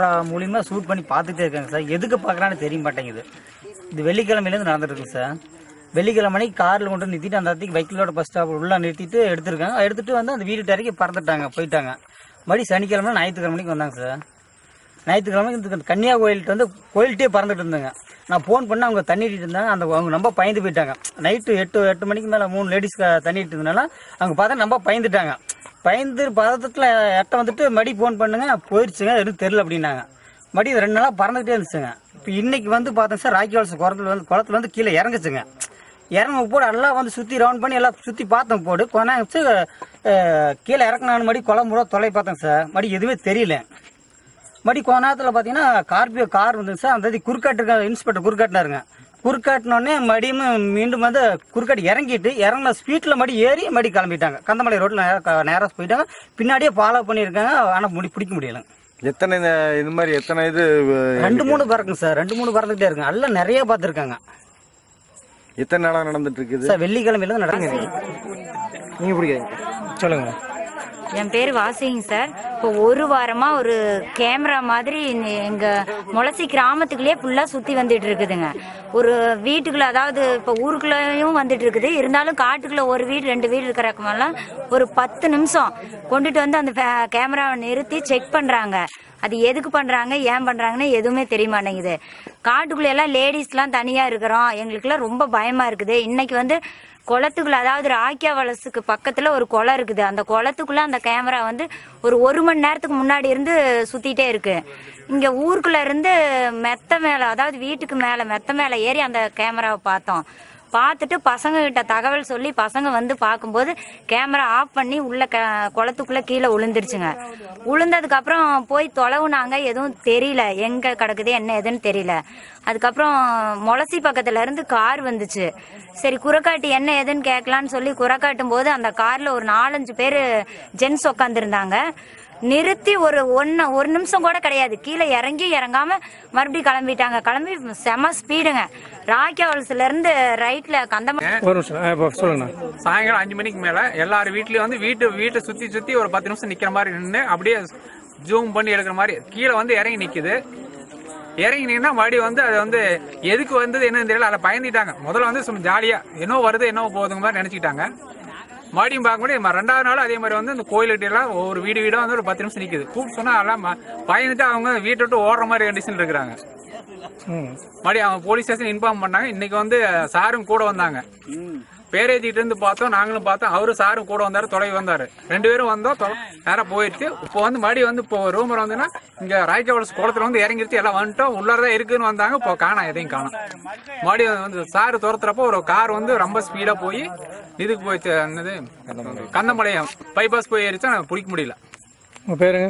Camera மூலியமா shoot பண்ணி பார்த்துட்டே இருக்காங்க சார். எதுக்கு பார்க்கறான்னு தெரிய மாட்டேங்குது. இது வெள்ளிக்கிழமையிலேருந்து நடந்துட்டு இருக்கு சார். வெள்ளிக்கிழமைக்கு காரில் கொண்டு நிறுத்திட்டு அந்த இடத்துக்கு வைக்கிலோட பஸ் ஸ்டாப் உள்ளே நிறுத்திட்டு எடுத்திருக்காங்க. எடுத்துட்டு வந்து அந்த வீடு டரைக்கு பறந்துட்டாங்க போயிட்டாங்க. மறுபடியும் சனிக்கிழமை ஞாயிற்றுக்கிழமைக்கு வந்தாங்க சார். ஞாயிற்றுக்கிழமை இந்த கன்னியா கோயில்கிட்ட வந்து கோயில்கிட்டே பறந்துட்டு இருந்தாங்க. நான் ஃபோன் பண்ண அவங்க தண்ணிட்டு இருந்தாங்க. அந்த அவங்க ரொம்ப பயந்து போயிட்டாங்க. நைட்டு எட்டு எட்டு மணிக்கு மேலே மூணு லேடிஸ் தண்ணிட்டு இருந்தனால அவங்க பார்த்தா ரொம்ப பயந்துட்டாங்க. பயந்து பதத்தில் எட்ட வந்துட்டு மடி ஃபோன் பண்ணுங்க. போயிடுச்சுங்க. எதுவும் தெரில அப்படின்னாங்க. மடி ரெண்டு நாளாக பறந்துகிட்டே இருந்துச்சுங்க. இப்போ இன்னைக்கு வந்து பார்த்தோம் சார் ராக்கி வால்ஸ் குளத்துல வந்து குளத்துல வந்து கீழே இறங்குச்சுங்க. இறங்க போடு எல்லாம் வந்து சுற்றி ரவுண்ட் பண்ணி எல்லாம் சுற்றி பார்த்தோம் போடு. கொண்டாச்சு கீழே இறக்குனாலும் மடி குளம் தொலை பார்த்தேங்க சார். மடி எதுவுமே தெரியல. மறுபடி கொஞ்ச நேரத்தில் பார்த்தீங்கன்னா கார்பியோ கார் வந்துங்க சார். அந்த குறுக்காட்டு இன்ஸ்பெக்டர் குறுக்காட்டினாருங்க. குறுக்காட்டினோடனே மறுபடியும் மீண்டும் வந்து குறுக்காட்டு இறங்கிட்டு இறங்கின ஸ்பீட்டில் மறுபடி ஏறி மறுபடி கிளம்பிட்டாங்க. கந்தமலை ரோட்டில் நேராக நேராக போயிட்டாங்க. பின்னாடியே ஃபாலோ பண்ணியிருக்காங்க. ஆனால் முடி பிடிக்க முடியல. எத்தனை இந்த இது மாதிரி எத்தனை இது ரெண்டு மூணு பறக்குங்க சார். ரெண்டு மூணு பறந்துகிட்டே இருக்குங்க எல்லாம் நிறைய பார்த்துருக்காங்க. எத்தனை நாளா நடந்துட்டு இருக்குது சார் வெள்ளிக்கிழமையில தான் நடக்குது. நீங்க பிடிக்காது சொல்லுங்க. என் பேர் வாசிங்க சார். இப்போ ஒரு வாரமா ஒரு கேமரா மாதிரி எங்கள் எங்க முளசி கிராமத்துக்குள்ளேயே ஃபுல்லா சுத்தி வந்துட்டு இருக்குதுங்க. ஒரு வீட்டுக்குள்ள அதாவது இப்போ ஊருக்குள்ளேயும் வந்துட்டு இருக்குது. இருந்தாலும் காட்டுக்குள்ள ஒரு வீடு ரெண்டு வீடு இருக்கிறக்கமெல்லாம் ஒரு பத்து நிமிஷம் கொண்டுட்டு வந்து அந்த ஃபே- கேமராவை நிறுத்தி செக் பண்றாங்க. அது எதுக்கு பண்றாங்க ஏன் பண்றாங்கன்னு எதுவுமே தெரிய மாட்டேங்குது. காட்டுக்குள்ள எல்லாம் லேடிஸ்லாம் தனியா இருக்கிறோம். எங்களுக்குலாம் ரொம்ப பயமா இருக்குது. இன்னைக்கு வந்து குளத்துக்குள்ள அதாவது ராக்கியா வலசுக்கு பக்கத்துல ஒரு குளம் இருக்குது. அந்த குளத்துக்குள்ள அந்த கேமரா வந்து ஒரு ஒரு மணி நேரத்துக்கு முன்னாடி இருந்து சுத்திட்டே இருக்கு. இங்க ஊருக்குள்ள இருந்து மெத்த மேல அதாவது வீட்டுக்கு மேல மெத்த மேல ஏறி அந்த கேமராவை பார்த்தோம். பார்த்துட்டு பசங்க கிட்ட தகவல் சொல்லி பசங்க வந்து பார்க்கும்போது கேமரா ஆஃப் பண்ணி உள்ள க- குளத்துக்குள்ள கீழே விழுந்துருச்சுங்க உளுந்ததுக்கு அப்புறம் போய் தொலைவுனாங்க எதுவும் தெரியல. எங்க கிடக்குது என்ன ஏதுன்னு தெரியல. அதுக்கப்புறம் முளசி பக்கத்துல இருந்து கார் வந்துச்சு. சரி குரக்காட்டி என்ன ஏதுன்னு கேட்கலான்னு சொல்லி குரக்காட்டும் போது அந்த கார்ல ஒரு நாலஞ்சு பேர் ஜென்ஸ் உட்காந்துருந்தாங்க நிறுத்தி ஒரு ஒன்னு ஒரு நிமிஷம் கூட கிடையாது. கீழே இறங்கி இறங்காம மறுபடியும் கிளம்பிட்டாங்க. கிளம்பி செம ஸ்பீடுங்க. ராக்கியாவல்ஸ்ல இருந்து ரைட்ல கந்தம ஒரு நிமிஷம். சொல்லுங்கண்ணா சாயங்காலம் அஞ்சு மணிக்கு மேல எல்லாரும் வீட்லயும் வந்து வீட்டு வீட்டை சுத்தி சுத்தி ஒரு பத்து நிமிஷம் நிக்கிற மாதிரி நின்று அப்படியே ஜூம் பண்ணி எடுக்கிற மாதிரி கீழே வந்து இறங்கி நிக்குது. இறங்கி நின்னா மறுபடியும் வந்து அது வந்து எதுக்கு வந்தது என்னன்னு தெரியல. அதை பயந்துட்டாங்க. முதல்ல வந்து சும்மா ஜாலியா என்ன வருது என்ன போகுதுங்க மாதிரி நினைச்சுக்கிட்டாங்க. மறுபடியும் பார்க்கும்போது ம- ரெண்டாவது நாள் அதே மாதிரி வந்து இந்த கோயில்கிட்ட எல்லாம் ஒரு வீடு வீடா வந்து ஒரு பத்து நிமிஷம் நிக்குது. கூப்பிட்டு சொன்னா எல்லாம் பயந்துட்டு அவங்க வீட்டை விட்டு ஓடுற மாதிரி கண்டிஷன் இருக்கிறாங்க. மறுபடியும் அவங்க போலீஸ் ஸ்டேஷன் இன்ஃபார்ம் பண்ணாங்க. இன்னைக்கு வந்து சாரும் கூட வந்தாங்க. இருந்து பார்த்தோம் நாங்களும் பார்த்தோம். அவரும் சாரும் கூட வந்தாரு தொலைவி வந்தாரு. ரெண்டு பேரும் வந்தோம் தொ- நேரா போயிடுச்சு இப்போ வந்து மறுபடியும் வந்து இப்போ ரூமர் வந்துன்னா இங்க ராய்க்கவலஸ் குளத்துல வந்து இறங்கிருச்சு எல்லாம் வந்துட்டோம். உள்ளதான் இருக்குன்னு வந்தாங்க இப்போ காணோம் எதையும் காணோம். மறுபடியும் வந்து சாரு துரத்துறப்போ ஒரு கார் வந்து ரொம்ப ஸ்பீடா போய் இதுக்கு போயிடுச்சு கந்தமலையம் பைபாஸ் போய் ஏறிச்சா பிடிக்க முடியல. உங்கள் பேருங்க